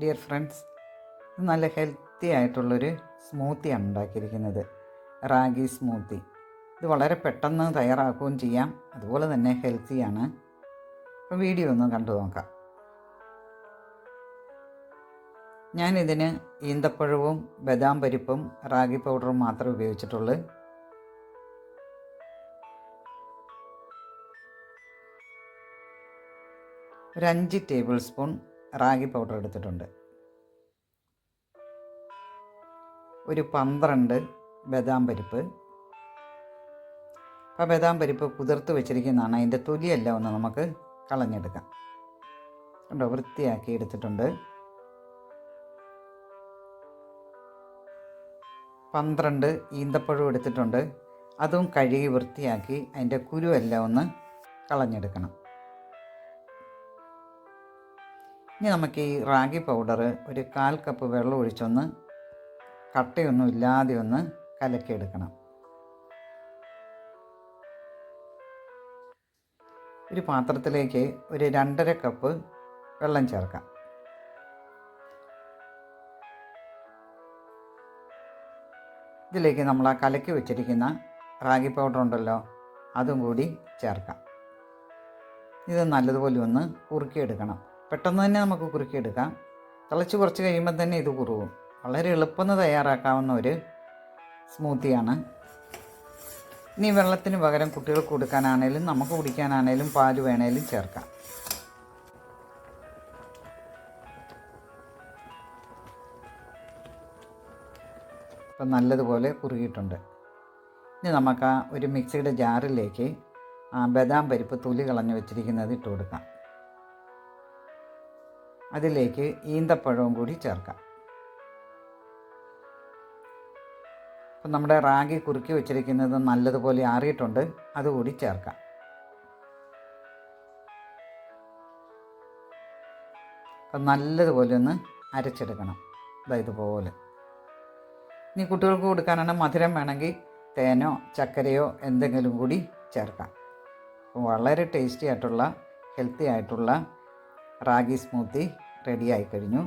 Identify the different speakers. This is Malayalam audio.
Speaker 1: ഡിയർ ഫ്രണ്ട്സ് നല്ല ഹെൽത്തി ആയിട്ടുള്ളൊരു സ്മൂത്തിയാണ് ഉണ്ടാക്കിയിരിക്കുന്നത്. റാഗി സ്മൂത്തി ഇത് വളരെ പെട്ടെന്ന് തയ്യാറാക്കുകയും ചെയ്യാം. അതുപോലെ തന്നെ ഹെൽത്തിയാണ് അപ്പോൾ വീഡിയോ ഒന്ന് കണ്ടു നോക്കാം. ഞാനിതിന് ഈന്തപ്പഴവും ബദാം പരിപ്പും റാഗി പൗഡറും മാത്രമേ ഉപയോഗിച്ചിട്ടുള്ളൂ. ഒരു അഞ്ച് ടേബിൾ സ്പൂൺ റാഗി പൗഡർ എടുത്തിട്ടുണ്ട്. ഒരു പന്ത്രണ്ട് ബദാം പരിപ്പ്. അപ്പോൾ ബദാം പരിപ്പ് കുതിർത്ത് വെച്ചിരിക്കുന്നതാണ്. അതിന്റെ തൊലിയെല്ലാം ഒന്ന് നമുക്ക് കളഞ്ഞെടുക്കാം. കണ്ടോ വൃത്തിയാക്കി എടുത്തിട്ടുണ്ട്. പന്ത്രണ്ട് ഈന്തപ്പഴം എടുത്തിട്ടുണ്ട്. അതും കഴുകി വൃത്തിയാക്കി അതിന്റെ കുരുവെല്ലാം ഒന്ന് കളഞ്ഞെടുക്കണം. ഇനി നമുക്ക് ഈ റാഗി പൗഡർ ഒരു കാൽ കപ്പ് വെള്ളം ഒഴിച്ചൊന്ന് കട്ടയൊന്നും ഇല്ലാതെ ഒന്ന് കലക്കിയെടുക്കണം. ഒരു പാത്രത്തിലേക്ക് ഒരു രണ്ടര കപ്പ് വെള്ളം ചേർക്കാം. ഇതിലേക്ക് നമ്മൾ ആ കലക്കി വെച്ചിരിക്കുന്ന റാഗി പൗഡർ ഉണ്ടല്ലോ അതും കൂടി ചേർക്കാം. ഇത് നല്ലതുപോലെ ഒന്ന് കുറുക്കിയെടുക്കണം. പെട്ടെന്ന് തന്നെ നമുക്ക് കുറുക്കിയെടുക്കാം. തിളച്ച് കുറച്ച് കഴിയുമ്പോൾ തന്നെ ഇത് കുറുകും. വളരെ എളുപ്പം തയ്യാറാക്കാവുന്ന ഒരു സ്മൂത്തിയാണ്. ഇനി വെള്ളത്തിന് പകരം കുട്ടികൾക്ക് കൊടുക്കാനാണേലും നമുക്ക് കുടിക്കാനാണേലും പാൽ വേണേലും ചേർക്കാം. ഇപ്പം നല്ലതുപോലെ കുറുകിയിട്ടുണ്ട്. ഇനി നമുക്ക് ഒരു മിക്സിയുടെ ജാറിലേക്ക് ബദാം പരിപ്പ് തൊലി കളഞ്ഞ് വെച്ചിരിക്കുന്നത് ഇട്ട് കൊടുക്കാം. അതിലേക്ക് ഈന്തപ്പഴവും കൂടി ചേർക്കാം. അപ്പം നമ്മുടെ റാഗി കുറുക്കി വെച്ചിരിക്കുന്നത് നല്ലതുപോലെ ആറിയിട്ടുണ്ട്. അതുകൂടി ചേർക്കാം. അപ്പം നല്ലതുപോലെ ഒന്ന് അരച്ചെടുക്കണം. അതായത് ഇതുപോലെ. ഇനി കുട്ടികൾക്ക് കൊടുക്കാനാണ് മധുരം വേണമെങ്കിൽ തേനോ ചക്കരയോ എന്തെങ്കിലും കൂടി ചേർക്കാം. വളരെ ടേസ്റ്റി ആയിട്ടുള്ള ഹെൽത്തി ആയിട്ടുള്ള റാഗി സ്മൂത്തി റെഡി ആയി കഴിഞ്ഞു